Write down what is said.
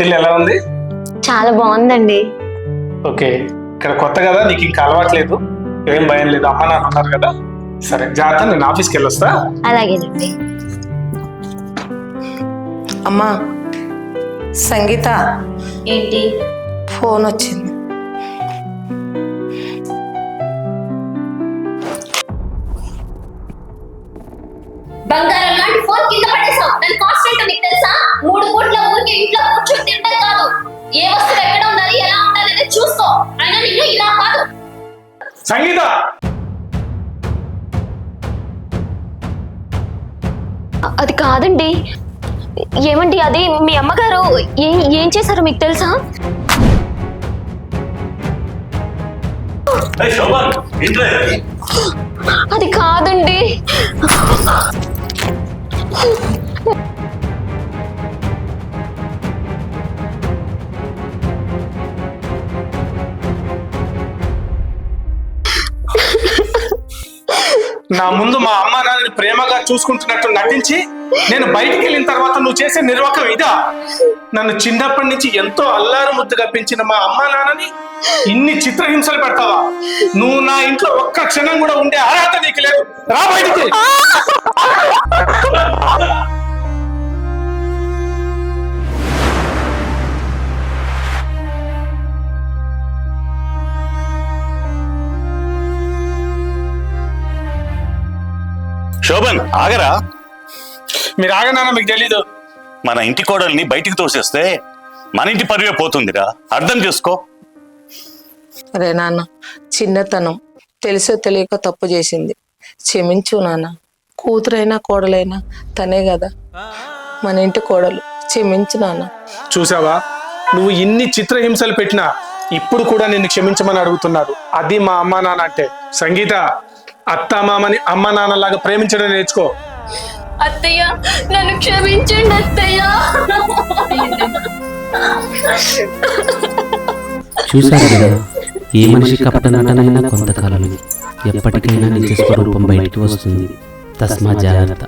ఎలా ఉంది? చాలా బాగుందండి. ఓకే. ఇక్కడ కొత్త కదా నీకు ఇంకా అలవాట్లేదు ఏం భయం లేదు. అమ్మ నాన్న ఉన్నారు కదా. సరే జాగ్రత్త నేను ఆఫీస్కి వెళ్ళొస్తా. అలాగేనండి అమ్మా సంగీత. ఏంటి? ఫోన్ వచ్చింది. ఏ వస్తువు ఎక్కడ ఉండాలి ఎలా ఉండాలి అనేది చూసుకో. అయినా నిన్ను ఇలా కాదు. సంగీత అది కాదండి. ఏమండి అది మీ అమ్మగారు ఏం ఏం చేశారో మీకు తెలుసా? అది కాదండి. నా ముందు మా అమ్మ నాన్నని ప్రేమగా చూసుకుంటున్నట్టు నటించి నేను బయటికి వెళ్ళిన తర్వాత నువ్వు చేసే నిర్వాకం ఇదా? నన్ను చిన్నప్పటి నుంచి ఎంతో అల్లారు ముద్దుగా పెంచిన మా అమ్మ నాన్నని ఇన్ని చిత్రహింసలు పెడతావా? నువ్వు నా ఇంట్లో ఒక్క క్షణం కూడా ఉండే అర్హత నీకు లేదు. రా బయటికి. శోభన్ ఆగరా? మీరు ఆగనానా మీకు తెలీదు. మన ఇంటి కోడల్ని బయటికి తోసేస్తే మన ఇంటి పరువే పోతుందిరా. అర్థం చేసుకో. అరే నాన్న చిన్నతనం. తెలిసో తెలియక తప్పు చేసింది. క్షమించు నాన్న. కూతురైనా కోడలైనా తనే కదా. మన ఇంటి కోడలు. క్షమించు నాన్న. చూసావా? నువ్వు ఇన్ని చిత్రహింసలు పెట్టినా ఇప్పుడు కూడా నిన్ను క్షమించమని అడుగుతున్నారు అది మా అమ్మ నాన్న అంటే. సంగీత! అత్త మామని అమ్మ నాన్నలాగా ప్రేమించడం నేర్చుకో. అత్తయ్య నన్ను క్షమించండి అత్తయ్య. చూశారు కదా ఏ మనిషి కపట నటనైనా కొంతకాలం ఎప్పటికైనా నిజ స్వరూపం బయటికి వస్తుంది. తస్మా జాగ్రత్త.